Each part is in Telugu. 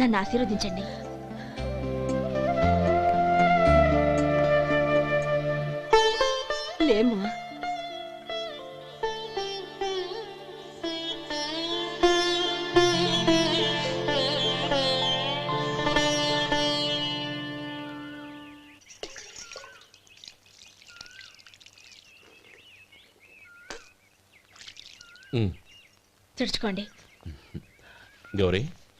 నన్ను ఆశీర్వదించండి. ఉమ్, తుడుచుకోండి. గౌరీ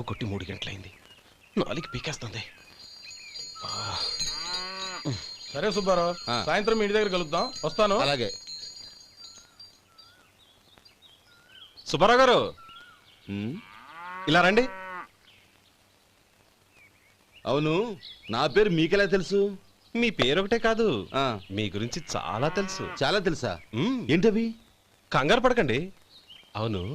దమ్మ కొట్టి మూడు గంటలైంది. నాలుగు పీకేస్తుంది. సరే సుబ్బారావు సాయంత్రం మీ ఇంటి దగ్గర కలుద్దాం. వస్తాను. అలాగే. సుబ్బారావు గారు. ఇలా రండి. అవును నా పేరు మీకెలా తెలుసు? మీ పేరు ఒకటే కాదు. ఆ, మీ గురించి చాలా తెలుసు. చాలా తెలుసా? ఏంటవి? కంగారు పడకండి. అవును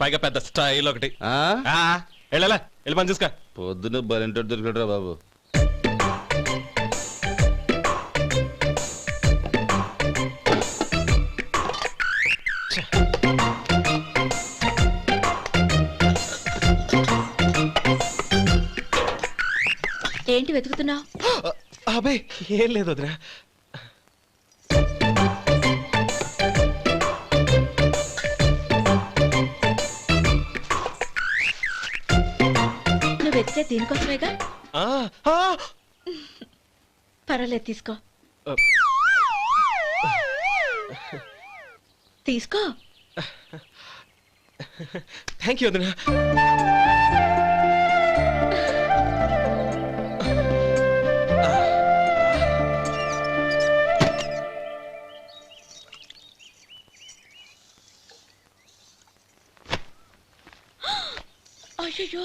పైగా పెద్ద స్టైల్ ఒకటి. ఆ? ఆ, వెళ్ళాలా? వెళ్ళి పని చూసుకో. పొద్దున్న బలింటో దొరికడరా బాబు. ఏంటి వెతుకుతున్నావు? అబే ఏం లేదు వదినా. వెతికే దీనికోసమేగా? పర్వాలేదు తీసుకో. తీసుకో. థ్యాంక్ యూ వదినా. అయ్యో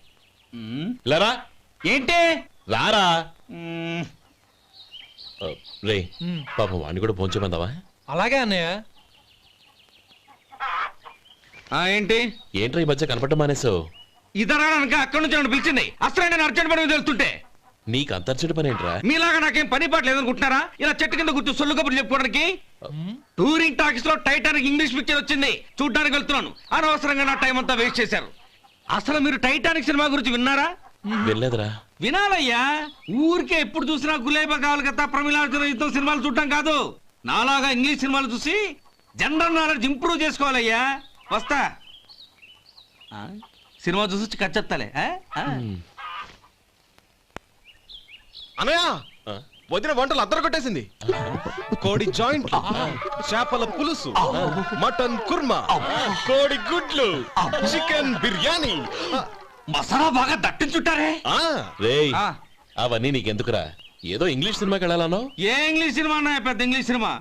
లరా? ఏంటి? రారా? ఆ, రే పాపం వాణ్ణి కూడా పోంచమందావా అలాగే అన్నయ్య. ఏంటి? ఏంట్రా ఈ మధ్య కనపడడం మానేసావు ఇదనక అక్కడి నుంచి నన్ను పిలిచింది. అసలు నేను అర్జెంట్ పని వెళ్తుంటే. నీకు అంతర్చడి పని ఏంట్రా? మీలాగా నాకేం పని పాట లేదనుకుంటున్నారా? ఇలా చెట్టు కింద కూర్చో సొల్లు కబుర్లు చెప్పుకోవడానికి? టూరింగ్ టాకీస్లో టైటానిక్ ఇంగ్లీష్ పిక్చర్ వచ్చింది. చూడ్డానికి వెళ్తున్నాను. అనవసరంగా నా టైం అంతా వేస్ట్ చేశారు. అసలు మీరు టైటానిక్ సినిమా గురించి విన్నారా? వెళ్ళలేదురా వినాలయ్యా. ఊరికే ఎప్పుడు చూసినా గులేబా కావాలి కదా ప్రమిళార్జున యుద్ధం సినిమాలు చూడటం కాదు. నాలాగా ఇంగ్లీష్ సినిమాలు చూసి జనరల్ నాలెడ్జ్ ఇంప్రూవ్ చేసుకోవాలయ్యా. వస్తా. ఆ? సినిమా చూసి కచ్చెత్తాలే ఆ? వదిన వంటలు అద్దరు కొట్టేసింది కోడి జాయింట్ చేపల పులుసు మటన్ కుర్మా కోడి గుడ్లు చికెన్ బిర్యానీ. మసాలా బాగా దట్టించుంటారే? ఆ. రేయ్. అవన్నీ నీకెందుకురా? ఏదో ఇంగ్లీష్ సినిమాకి వెళ్ళాలనో ఏ ఇంగ్లీష్ సినిమా అన్నా పెద్ద ఇంగ్లీష్ సినిమా.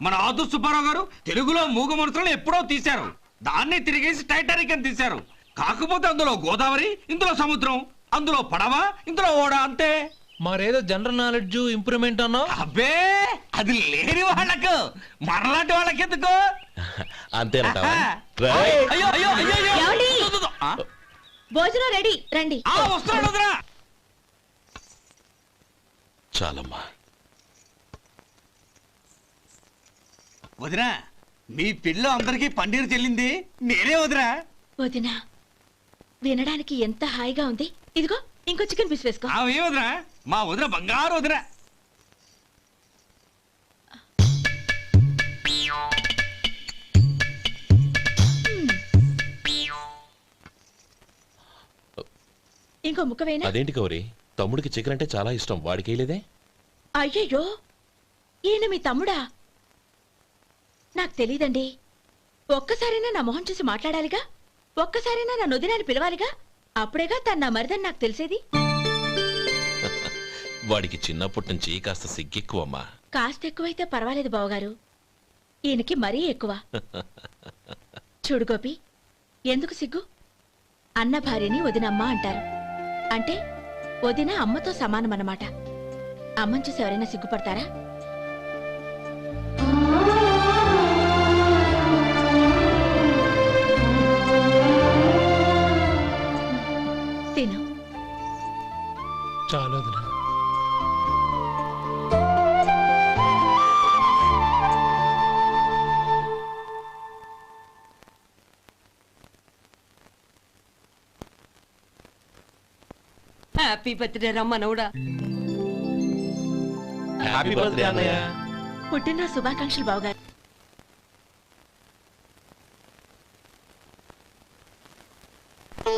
మన ఆదు సుబ్బారావు గారు తెలుగులో మూగ మనుషులను ఎప్పుడో తీశారు. దాన్ని తిరిగేసి టైటానిక్ అని తీశారు. కాకపోతే అందులో గోదావరి ఇందులో సముద్రం అందులో పడవ ఇందులో ఓడ అంతే. మరేదో జనరల్ నాలెడ్జ్ ఇంప్రూవ్మెంట్ అన్నావు? అబ్బే అది లేని వాళ్ళకు మరలాంటి వాళ్ళకి ఎందుకు అయ్యో అయ్యో అయ్యో. ఏమండి? ఆ? భోజనం రెడీ రండి. ఆ, వస్తున్నాడు వదరా చాలమ్మా. వదినా మీ పిల్ల అందరికీ పన్నీరు చెల్లింది. నేనే వదినా. వదినా వినడానికి ఎంత హాయిగా ఉంది? ఇదిగో ఇంకో చికెన్ పీస్ వేసుకో. ఆమె వదినా? మా వదిన బంగారు వదినా. ఇంకో ముక్క వేయనా అదేంటి గౌరీ? తమ్ముడికి చికెన్ అంటే చాలా ఇష్టం. వాడికి వేయలేదే అయ్యయ్యో! ఈయన మీ తమ్ముడా? నాకు తెలీదండి. ఒక్కసారైనా నా మొహం చూసి మాట్లాడాలిగా? ఒక్కసారైనా నా నొదినాన్ని పిలవాలిగా? అప్పుడేగా తన నా మరిదని నాకు తెలిసేది? వాడికి చిన్నప్పటి నుంచి కాస్త సిగ్గెక్కువమ్మా. కాస్త ఎక్కువైతే పర్వాలేదు బావగారు. ఈయనకి మరీ ఎక్కువ. చూడు గోపి ఎందుకు సిగ్గు? అన్న భార్యని వదినమ్మ అంటారు. అంటే వదిన అమ్మతో సమానమన్నమాట. అమ్మని చూసి ఎవరైనా సిగ్గుపడతారా? తిను. హ్యాపీ బర్త్డే రా మనవడా. హ్యాపీ బర్త్డే అన్నయ్య. పుట్టిన శుభాకాంక్షలు బావగారు.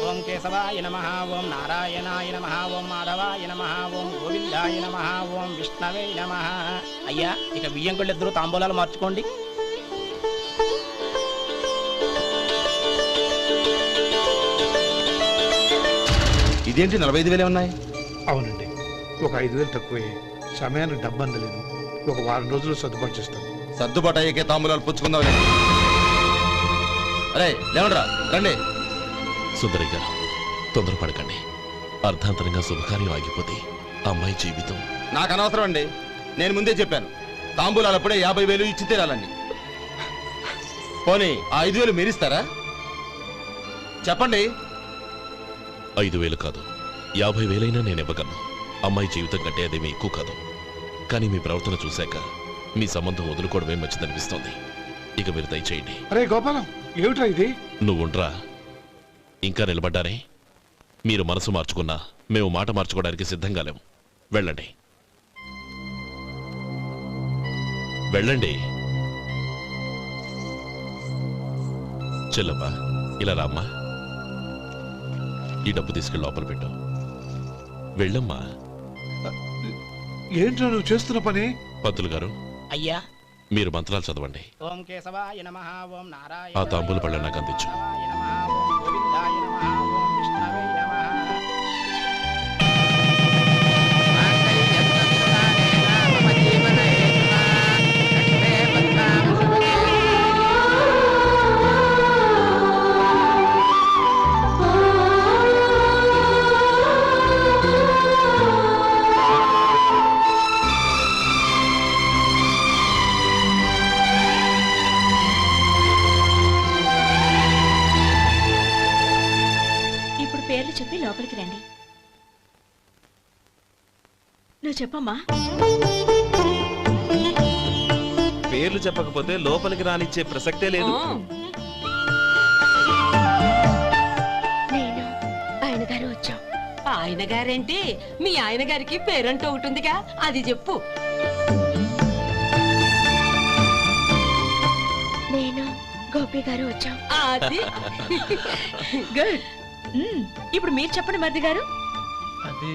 ఓం కేశవాయ నమ ఓం నారాయణాయ నమ ఓం మాధవాయ నమ ఓం గోవిందాయ నమ ఓం విష్ణవే నమ. అయ్యా ఇక బియ్యం ఇద్దరు తాంబూలాలు మార్చుకోండి. ఇదేంటి నలభై ఐదు వేలే ఉన్నాయి? అవునండి. ఒక ఐదు వేలు తక్కువే. సమయానికి డబ్బు అందలేదు ఒక వారం రోజుల్లో సర్దుబాటు చేస్తాం. సర్దుబాటు అయ్యకే తాంబూలాలు పుచ్చుకుందాం అరే లేవండ్రా రండి. సుందరి గారు తొందరపడకండి. అర్ధాంతరంగా శుభకార్యం ఆగిపోతే అమ్మాయి జీవితం. నాకు అనవసరం అండి నేను ముందే చెప్పాను. తాంబూలాలు అప్పుడే యాభై వేలు ఇచ్చి తీరాలండి. పోనీ ఆ ఐదు వేలు మీరిస్తారా? చెప్పండి. ఐదు వేలు కాదు. యాభై వేలైనా నేను ఇవ్వగలను అమ్మాయి జీవితం కంటే అదేమీ ఎక్కువ కాదు. కానీ మీ ప్రవర్తన చూశాక మీ సంబంధం వదులుకోవడమే మంచిదనిపిస్తోంది. ఇక మీరు దయచేయండి. అరే గోపాలం ఏమిట్రా ఇది? నువ్వుండ్రా. ఇంకా నిలబడ్డారే మీరు మనసు మార్చుకున్నా మేము మాట మార్చుకోవడానికి సిద్ధంగా లేము. వెళ్ళండి. వెళ్ళండి. చెల్లమ్మా ఇలా రామ్మా. ఈ డబ్బు తీసుకెళ్ళి లోపల పెట్టు. వెళ్ళమ్మా. ఏంట్రా నువ్వు చేస్తున్న పని? పంతులు గారు అయ్యా. మీరు మంత్రాలు చదవండి. ఓం కేశవాయ నమ ఓం నారాయణ ఆ తాంబూల పళ్ళ నాకు అందించు. చెప్పమ్మా పేర్లు చెప్పకపోతే లోపలికి రానిచ్చే ప్రసక్తే లేదు. నేను ఆయన గారు వచ్చాం. ఆయన గారేంటి? మీ ఆయన గారికి పేరంటూ ఒకటి ఉందిగా. అది చెప్పు. నేను గోపి గారు వచ్చాం. అది. గుడ్. ఇప్పుడు మీరు చెప్పండి మరిది గారు. అది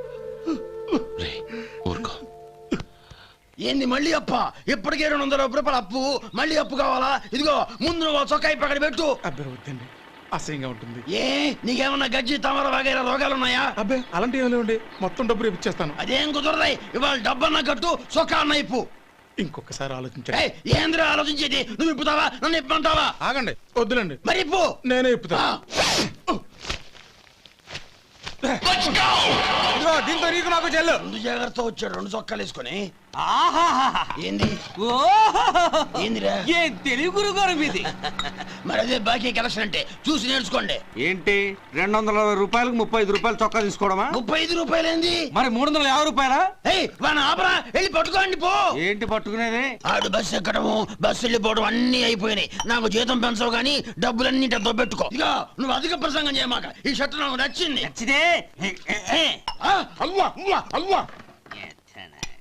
ఏంది మళ్ళీ అప్ప? ఇప్పటికే రెండు వందల రూపాయల అప్పు. మళ్ళీ అప్పు కావాలా? ఇదిగో ముందు నువ్వు చొక్కా పక్కన పెట్టు. అబ్బే వద్దండి. అసహ్యంగా ఉంటుంది. ఏ? నీకేమన్నా గజ్జి తమర వగైరా రోగాలు ఉన్నాయా? అబ్బే అలాంటి ఏమి లేవండి. మొత్తం డబ్బు రేపు ఇచ్చేస్తాను. అదేం కుదరదాయి? ఇవాళ డబ్బన్నా కట్టు చొక్కా అన్న ఇప్పు. ఇంకొకసారి ఆలోచించండి. ఏయ్, ఏందిరా ఆలోచించేది? నువ్వు ఇప్పుతావా? నన్ను ఇప్పమంటావా? ఆగండి వద్దులండి. మరి ఇప్పు. నేనే ఇప్పుతా. దీంతో నీకు నాకు చెల్లు. ముందు జాగ్రత్త వచ్చాడు రెండు చొక్కాలు వేసుకొని. ఏంది. ఏందిరా? ఏ తెలుగు గురుగారు మీది? మరి అదే బాకీ కలెక్షన్ అంటే చూసి నేర్చుకోండి. ఏంటి? రెండు వందల రూపాయలకు ముప్పై ఐదు రూపాయలు చొక్కా తీసుకోవడమా? ముప్పై ఐదు రూపాయలు ఏంది మరి మూడు వందల యాభై రూపాయలా? ఏయ్ వాడిని ఆపరా వెళ్ళి పట్టుకోండి పో. ఏంటి పట్టుకునేది? ఆడు బస్సు ఎక్కడము బస్సు వెళ్ళిపోవడం అన్ని అయిపోయినాయి. నాకు జీతం పెంచవు కానీ డబ్బులన్నీ దొబ్బెట్టుకో. ఇక నువ్వు అధిక ప్రసంగం చేయమాక ఈ షర్ట్ నాకు నచ్చింది. నచ్చితే ఆ, అవ్వా అవ్వా అవ్వా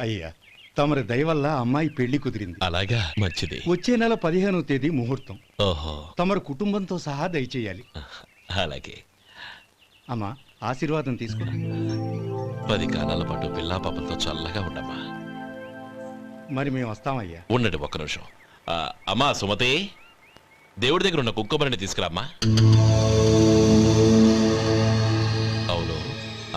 అయ్యా తమరి దయ వల్ల అమ్మాయి పెళ్ళి కుదిరింది. అలాగా? మంచిది. వచ్చే నెల పదిహేనవ తేదీ ముహూర్తం. ఓహో. తమరు కుటుంబంతో సహా దయచేయాలి. అలాగే. అమ్మా ఆశీర్వాదం తీసుకురా. పది కాలాల పాటు పిల్లా పాపలతో చల్లగా ఉండమ్మా. మరి మేము వస్తామయ్యా. ఉండండి ఒక్క నిమిషం. ఆ, అమ్మా సుమతి దేవుడి దగ్గర ఉన్న కుక్కమరిని తీసుకురామ్మా.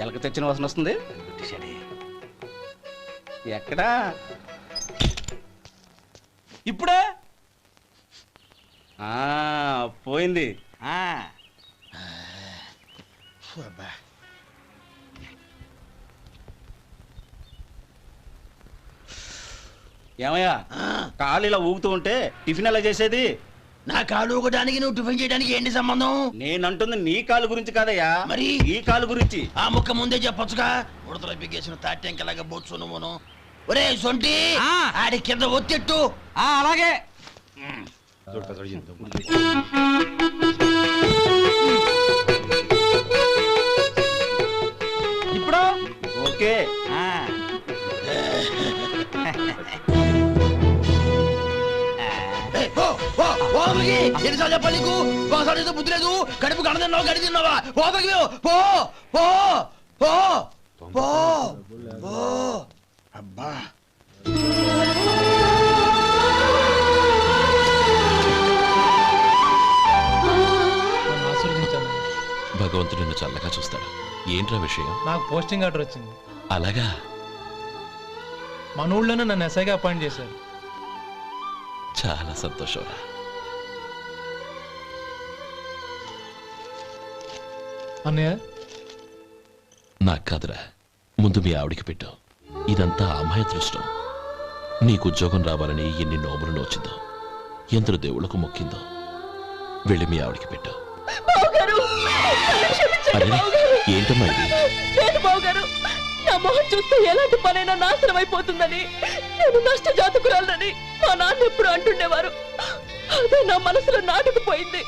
ఎలక తెచ్చిన వాసన వస్తుంది. ఎక్కడా? ఇప్పుడే? ఆ, పోయింది. ఏమయ్యా? కాలు ఇలా ఊగుతూ ఉంటే టిఫిన్ ఎలా చేసేది? నా కాలు ఒకడానికి నువ్వు టిఫిన్ చేయడానికి ఏంటి సంబంధం? నేనంటుంది నీ కాలు గురించి కాదయ్యా. మరి? ఈ కాలు గురించి. ఆ ముక్క ముందే చెప్పొచ్చుగా? ఉడతలో బిగ్గేసిన తాటెంకలాగా బొచ్చు నువ్వును. ఒరే సొంటి ఆ. ఆడి కింద ఒత్తిట్టు. ఆ, అలాగే. పో, పో అవతలికి. ఎన్నిసార్లు చెప్పాలి నీకు? ఒకసారి అయితే బుద్ధి లేదు. కడుపు గడ తిన్నావా? గడి తిన్నావా? పోతలకి పో. పో. పో. పో. పో. అబ్బా. భగవంతుడు నిన్ను చల్లగా చూస్తాడు. ఏంట్రా విషయం? నాకు పోస్టింగ్ ఆర్డర్ వచ్చింది. అలాగా? మన ఊళ్ళోనే నన్ను ఎస్ఐగా అపాయింట్ చేశారు. చాలా సంతోషంరా అన్నయ్య? నాకు కాదురా. ముందు మీ ఆవిడికి పెట్టు. ఇదంతా అమ్మాయి దృష్టం నీకు ఉద్యోగం రావాలని ఎన్ని నోములు నోచిందో ఎందరు దేవుళ్ళకు మొక్కిందో వెళ్ళి మీ ఆవిడికి పెట్టు. అరే ఏంటమ్మా ఇది? నా మొహం చూస్తే ఎలాంటి పనైనా నాశనం అయిపోతుందని నేను నష్ట జాతకురాలని మా నాన్న ఎప్పుడు అంటుండేవారు. అదే నా మనసులో నాటుకుపోయింది.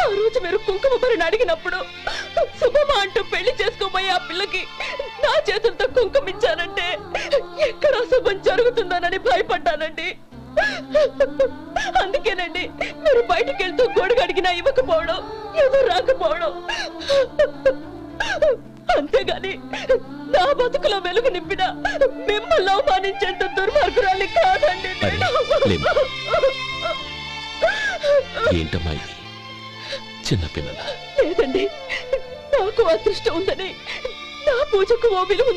ఆ రోజు మీరు కుంకుమ భరిని అడిగినప్పుడు శుభమా అంటూ పెళ్ళి చేసుకోబోయే ఆ పిల్లకి నా చేతులతో కుంకుమ ఇచ్చానంటే ఎక్కడ శుభం జరుగుతుందోనని భయపడ్డానండి. అందుకేనండి మీరు బయటికి వెళ్తూ గొడుగు ఇవ్వకపోవడం ఎవరు రాకపోవడం. అంతేగాని నా బతుకులో వెలుగు నింపిన మిమ్మల్ని అవమానించేంత దుర్మార్గురాలి కాదండి. ఏంటమ్మా చిన్నపిల్లల? లేదండి నాకు అదృష్టం ఉందని నా పూజకు ఓ విలువ